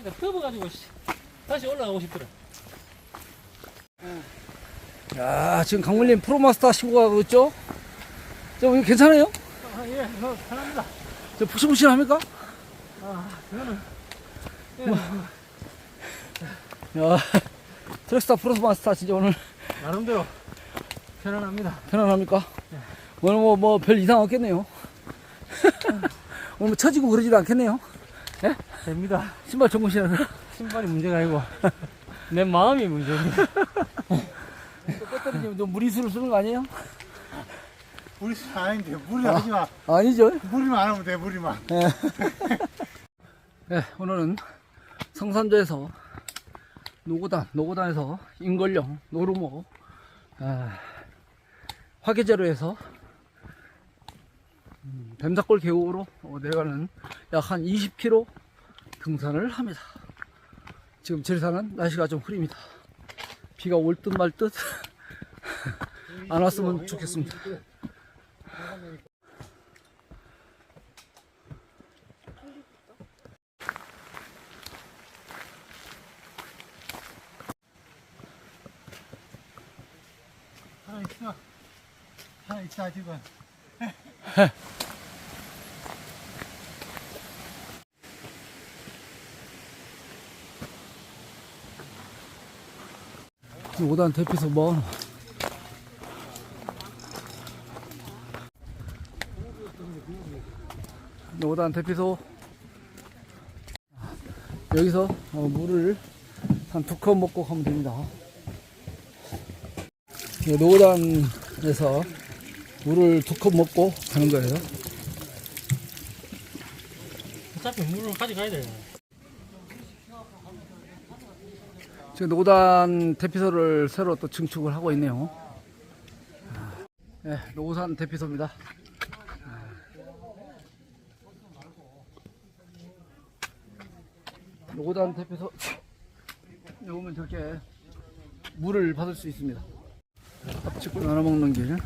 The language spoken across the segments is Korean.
그러니까 더워가지고 씨, 다시 올라가고 싶더라. 야, 지금 강물님 프로마스터 신고 가고 있죠? 저, 이거 괜찮아요? 아, 예, 뭐, 편합니다. 저 푹신푹신합니까? 아, 그거는. 야, 트랙스타 프로마스터 진짜 오늘 나름대로 편안합니다. 편안합니까? 오늘 뭐, 뭐, 별 이상 없겠네요. 오늘 뭐 처지고 그러지도 않겠네요. 됩니다. 신발 전문 신어서. 신발이 문제가 아니고, 내 마음이 문제입니다. 배터리님, 너 무리수를 쓰는 거 아니에요? 무리 아닌데 무리 하지 마. 아니죠. 무리만 안 하면 돼 무리만. 네, 오늘은 성산도에서 노고단, 노고단에서 인걸령, 노루모, 아, 화계제로에서 음, 뱀사골 계곡으로 어, 내려가는 약 한 20km 등산을 합니다. 지금 지리산은 날씨가 좀 흐립니다. 비가 올 듯 말 듯 안 왔으면 좋겠습니다. 하나 있어. 하나 있어 지금. 5단 대피소 뭐. 네, 5단 대피소. 여기서 어, 물을 한 두 컵 먹고 가면 됩니다. 네, 노단에서 물을 두 컵 먹고 가는 거예요. 어차피 물을 가져가야 돼. 지금 노단 대피소를 새로 또 증축을 하고 있네요. 네, 노산 대피소입니다. 노단 대피소 여기 오면 저렇게 물을 받을 수 있습니다. 밥 찍고 나눠 먹는 길.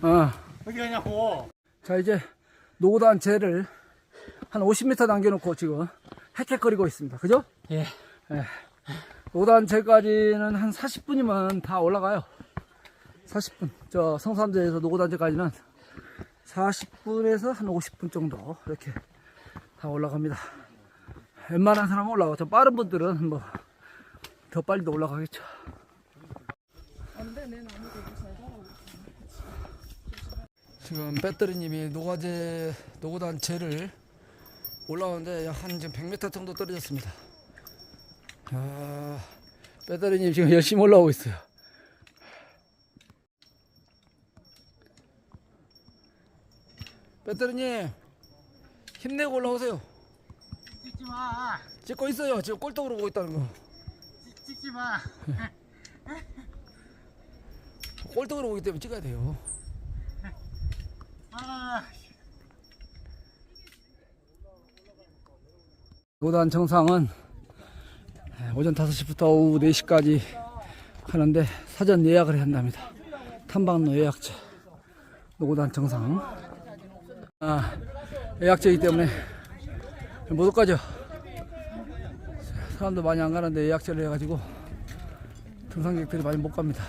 아, 어디 가냐고. 자 이제 노단 재를 한 50m 남겨놓고 지금 헥헥거리고 있습니다. 그죠? 예. 노단 재까지는 한 40분이면 다 올라가요. 40분. 저 성산대에서 노단재까지는 40분에서 한 50분 정도 이렇게 다 올라갑니다. 웬만한 사람은 올라가고 저 빠른 분들은 뭐 더 빨리도 올라가겠죠. 지금 배터리님이 노가제 노고단 재를 올라오는데 약한 지금 100m 정도 떨어졌습니다. 아, 배터리님 지금 열심히 올라오고 있어요. 배터리님 힘내고 올라오세요. 찍지 마. 찍고 있어요. 지금 꼴등으로 보고 있다는 거. 찍, 찍지 마. 꼴등으로 보기 때문에 찍어야 돼요. 노단 정상은 오전 5시부터 오후 4시까지 하는데 사전 예약을 한답니다. 탐방로 예약제 노단 정상 아, 예약제이기 때문에 못 가죠. 사람도 많이 안 가는데 예약제를 해가지고 등산객들이 많이 못 갑니다.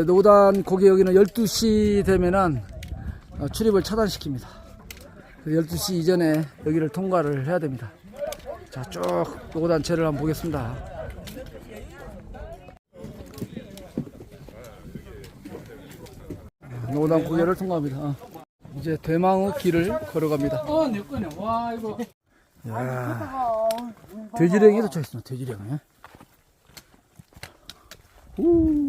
노단 거기 여기는 12시 되면은 어, 출입을 차단시킵니다. 12시 이전에 여기를 통과를 해야 됩니다. 자, 쭉 노단 채를 한번 보겠습니다. 아, 노단 고개를 통과합니다. 어. 이제 대망의 길을 걸어갑니다. 어, 내 거네. 와, 이거. 야, 돼지랭이 도착했습니다. 돼지랭이. 우,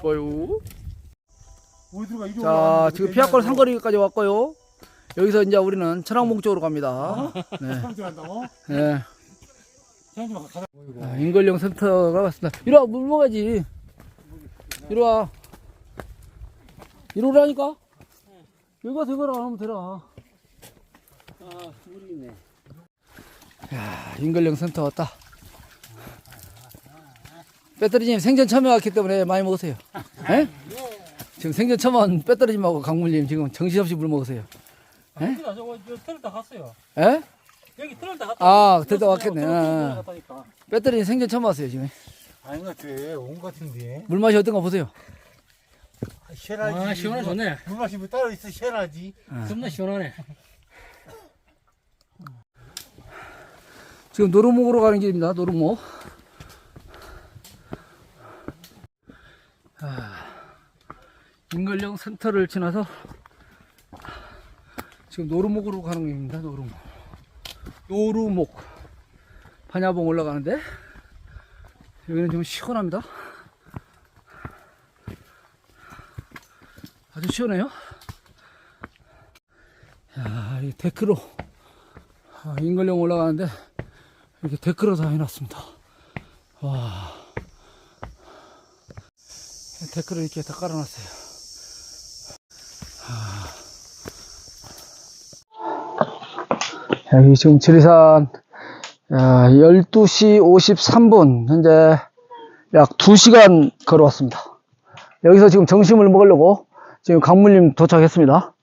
좋아요. 자, 지금 피아골. 상거리까지 왔고요. 여기서 이제 우리는 천왕봉 쪽으로 갑니다. 네. 들어간다고? 네. 가다. 아, 인걸령 센터가 왔습니다. 이리 와, 물 먹어야지. 이리 와. 이리 오라니까? 여기 가서 이거랑 안 하면 되라. 아, 물이 있네. 야, 인걸령 센터 왔다. 배터리님 생전 처음 왔기 때문에 많이 먹으세요. 예? 지금 생전 처음 온 배터리님하고 강물님 지금 정신없이 물 먹으세요. 아닙니다. 저거 저 틀을 다 갔어요. 예? 여기 틀을 다 갔다. 아, 틀을 다 갔겠네. 틀을 아. 다 갔다니까. 배터리님 생전 처음 왔어요 지금. 아닌 것 같아. 온 것 같은데. 물 맛이 어떤가 보세요. 시원하지. 아, 시원하 좋네. 물맛이 뭐 따로 있어, 시원하지. 겁나 시원하네. 지금 노루목으로 가는 길입니다. 노루목. 인걸령 센터를 지나서 지금 노루목으로 가는 길입니다. 노루목. 노루목. 반야봉 올라가는데 여기는 좀 시원합니다. 아주 시원해요. 야, 이 데크로 아, 인걸령 올라가는데 이렇게 데크로 다 해놨습니다. 와. 데크를 이렇게 다 깔아놨어요. 아. 여기 지금 지리산 12시 53분 현재 약 2시간 걸어왔습니다. 여기서 지금 점심을 먹으려고 지금 강물님 도착했습니다.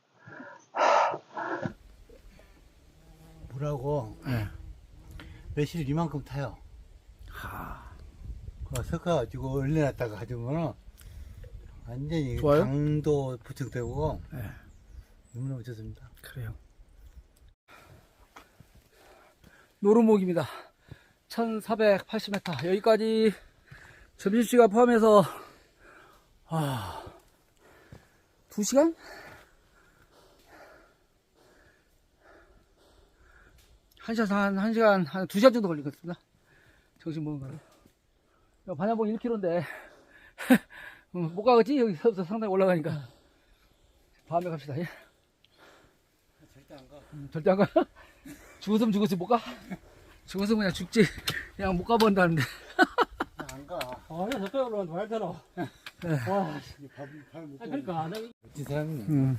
물하고 네. 매실 이만큼 타요. 그거 섞어가지고 얼려놨다가 가지고는 완전히 좋아요? 강도 부착되고 네. 너무너무 좋습니다. 그래요. 노루목입니다. 1480m. 여기까지 점심시간 포함해서, 아, 2시간? 한 시간, 한, 한 시간, 한 2시간 정도 걸리겠습니다. 정신 먹은 거로. 반야봉 1km인데, 못 가겠지? 여기서부터 상당히 올라가니까. 다음에 갑시다. 예. 절대 안 가. 음, 절대 안 가. 죽었으면 죽었지 못 가. 죽었으면 그냥 죽지. 그냥 못 가본다는데. 안 가. 아, 저 저쪽에 올라가면 말 되나? 와, 씨. 발, 발 못. 아, 그러니까 나 멋진 사람이네. 음.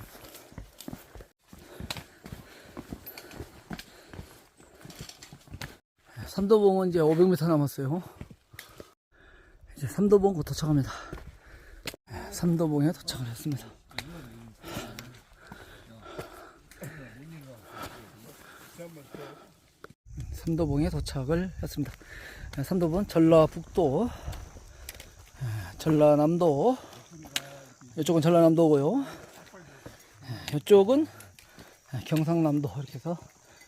삼도봉은 이제 500m 남았어요. 이제 삼도봉 곧 도착합니다. 삼도봉에 도착을 했습니다. 삼도봉에 도착을 했습니다. 삼도봉 전라북도, 전라남도, 이쪽은 전라남도고요. 이쪽은 경상남도 이렇게 해서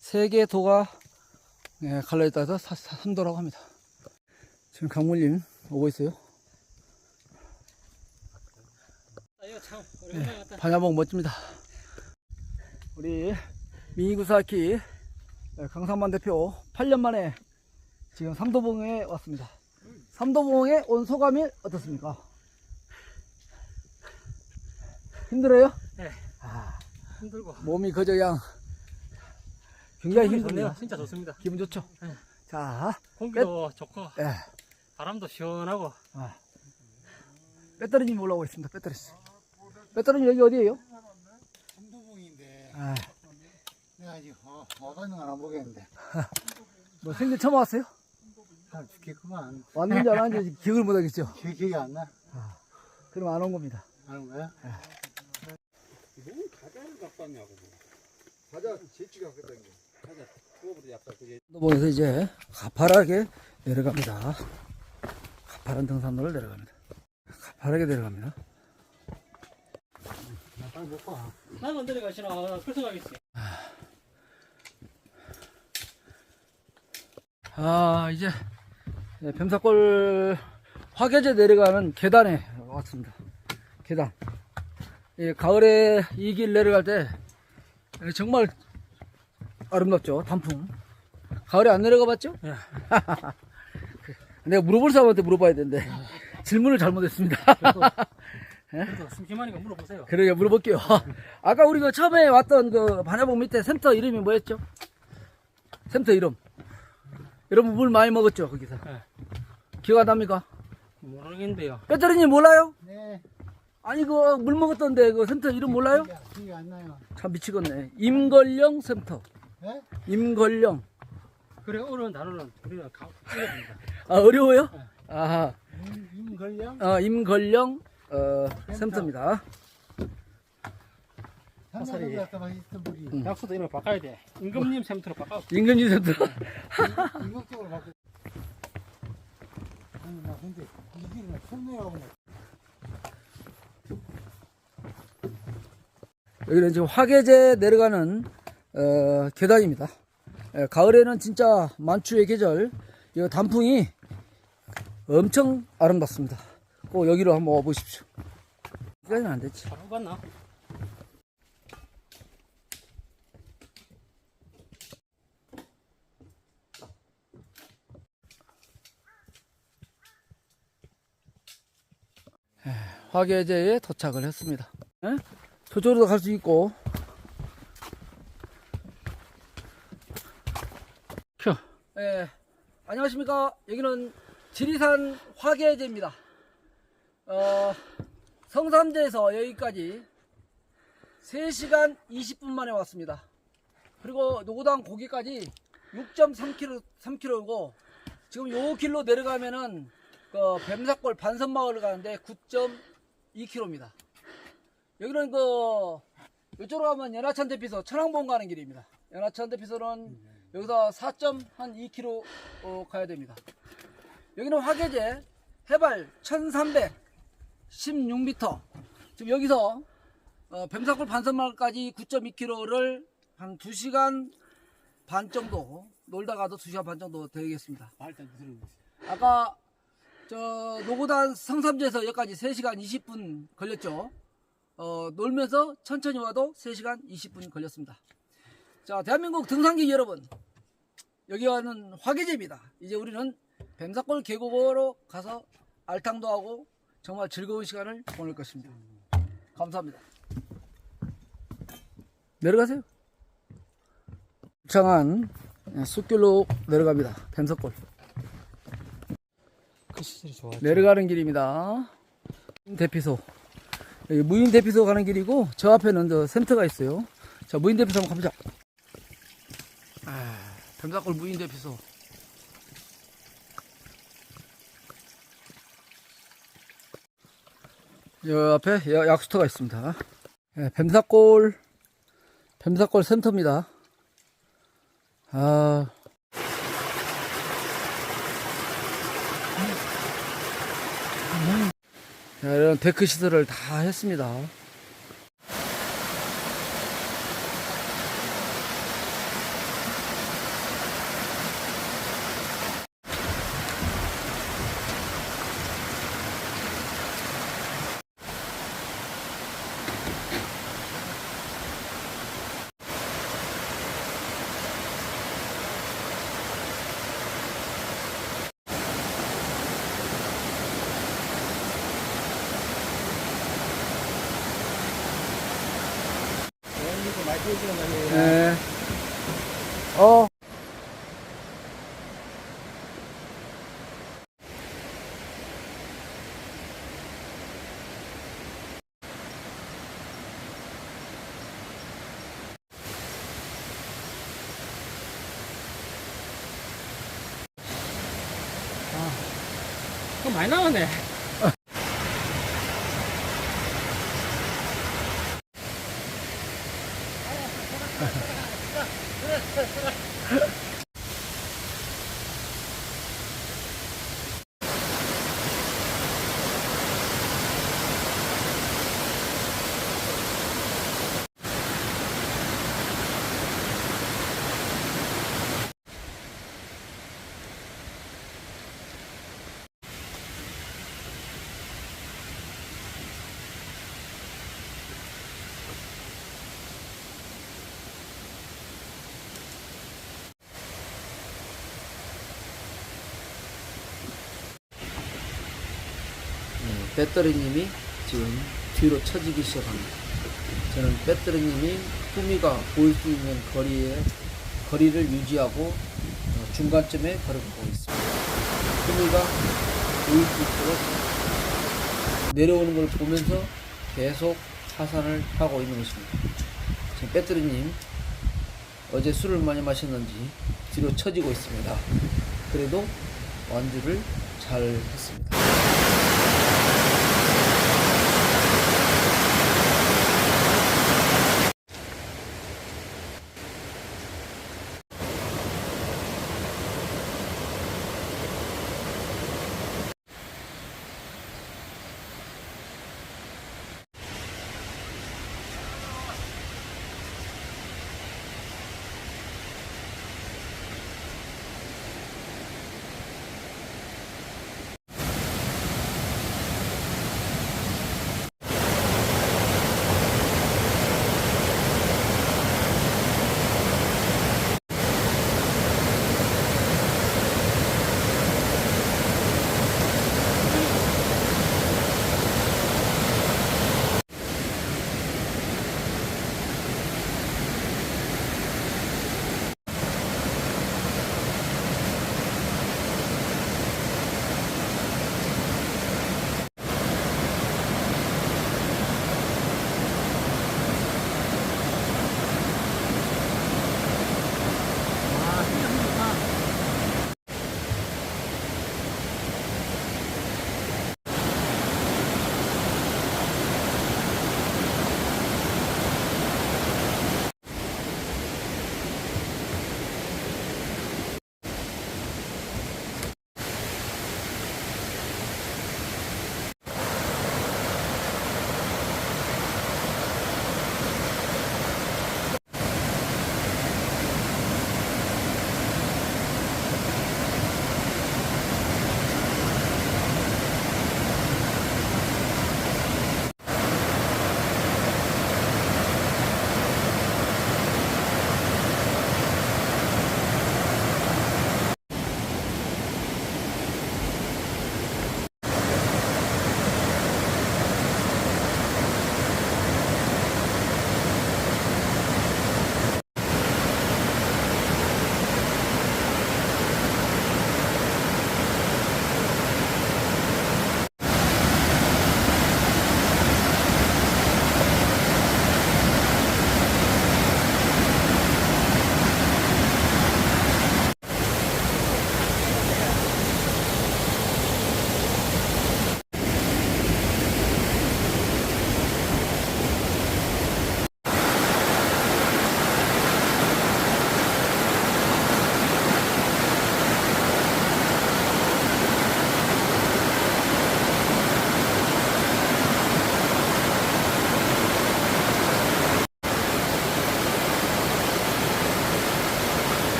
세 개 도가 예, 갈라져 사- 사- 삼도라고 합니다. 지금 강물님 오고 있어요. 아, 이거 참 오랜만에 갔다. 반야봉 멋집니다. 우리 미구사키 예, 강상만 대표 8년 만에 지금 삼도봉에 왔습니다. 삼도봉에 온 소감이 어떻습니까? 힘들어요? 네. 아, 힘들고. 몸이 거저 그냥 굉장히. 좋네요. 진짜 좋습니다. 기분 좋죠? 네. 자, 공기도 좋고 예. 바람도 시원하고 아. 배터리님 올라오고 있습니다. 배터리. 배 터리님 여기 어디에요? 삼도봉인데 아, 내가 아직 어, 건안 보겠는데. 뭐 생전 처음 왔어요? 아, 죽겠구만. 왔는지 안 왔는지 기억을 못 하겠죠? 기, 기억이 안 나. 그럼 안 온 겁니다. 아는 거야? 노봉에서 이제 가파르게 내려갑니다. 가파른 등산로를 내려갑니다. 가파르게 내려갑니다. 먹고. 나만 내려가시나 그래서 가겠지. 아, 이제 뱀사골 화계제 내려가는 계단에 왔습니다. 계단. 이 가을에 이 길 내려갈 때 정말 아름답죠. 단풍. 가을에 안 내려가 봤죠? 예. 내가 물어볼 사람한테 물어봐야 되는데 질문을 잘못했습니다. 심심하니까 물어보세요. 그러게 물어볼게요. 아까 우리 그 처음에 왔던 그 반야봉 밑에 센터 이름이 뭐였죠? 센터 이름. 여러분 물 많이 먹었죠 거기서? 네. 기억 안 납니까? 모르겠는데요. 배터리님 몰라요? 네. 아니 그 물 먹었던데 그 센터 이름 몰라요? 기억이, 기억이 안 나요. 참 미치겠네. 임걸령 센터. 네? 임걸령. 그래 어려운 단어는 우리가 가. 아 어려워요? 아하. 임- 임걸령 어, 임걸령 어, 있던 분이 음. 약수도 이름을 바꿔야 돼. 임금님 샘트로 바꿔. 임금님 센터. 이국적으로 바뀌 아니 나 근데 이 길은 손내가 보네 여기는 지금 화계제 내려가는 어, 계단입니다. 예, 가을에는 진짜 만추의 계절, 이 단풍이 엄청 아름답습니다. 꼭 여기로 한번 와보십시오. 여기까지는 안 되지. 바로 갔나? 화계제에 도착을 했습니다. 예? 저쪽으로도 갈수 있고. 켜. 예, 안녕하십니까. 여기는 지리산 화계제입니다. 어, 성삼제에서 여기까지 3시간 20분 만에 왔습니다. 그리고 노고당 고기까지 6.3km, 3km고 지금 요 길로 내려가면은 그 뱀사골 반선마을을 가는데 9.2km입니다. 여기는 그 이쪽으로 가면 연하천 대피소 천왕봉 가는 길입니다. 연하천 대피소는 여기서 4.2km 어, 가야 됩니다. 여기는 화계제 해발 1316m. 지금 여기서 어, 뱀사골 반선마을까지 9.2km를 한 2시간 반 정도 놀다가도 2시간 반 정도 되겠습니다. 거. 아까 저 노고단 성삼제에서 여기까지 3시간 20분 걸렸죠. 어, 놀면서 천천히 와도 3시간 20분 걸렸습니다. 자, 대한민국 등산객 여러분. 여기와는 화계제입니다. 이제 우리는 뱀사골 계곡으로 가서 알탕도 하고 정말 즐거운 시간을 보낼 것입니다. 감사합니다. 내려가세요. 창한 숲길로 내려갑니다. 좋아. 내려가는 길입니다. 대피소. 여기 무인 대피소 가는 길이고 저 앞에는 저 센터가 있어요. 자 무인 대피소 한번 가보자. 아, 뱀사골 무인 대피소. 저 앞에 야- 약수터가 있습니다. 예, 뱀사골 뱀사골 센터입니다. 아. 자, 이런 데크 시설을 다 했습니다. 네. 어. 그거 많이 나왔네. 네, 배터리님이 지금 뒤로 처지기 시작합니다. 저는 배터리님이 후미가 보일 수 있는 거리에 거리를 유지하고 어, 중간쯤에 걸어가고 있습니다. 후미가 보일 수 있도록 내려오는 걸 보면서 계속 하산을 하고 있는 것입니다. 지금 배터리님 어제 술을 많이 마셨는지 뒤로 처지고 있습니다. 그래도 완주를 잘 했습니다.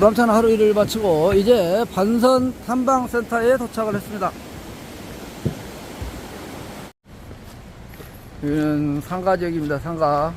보람찬 하루 일을 마치고 이제 반선 탐방센터에 도착을 했습니다. 여기는 상가 지역입니다. 상가.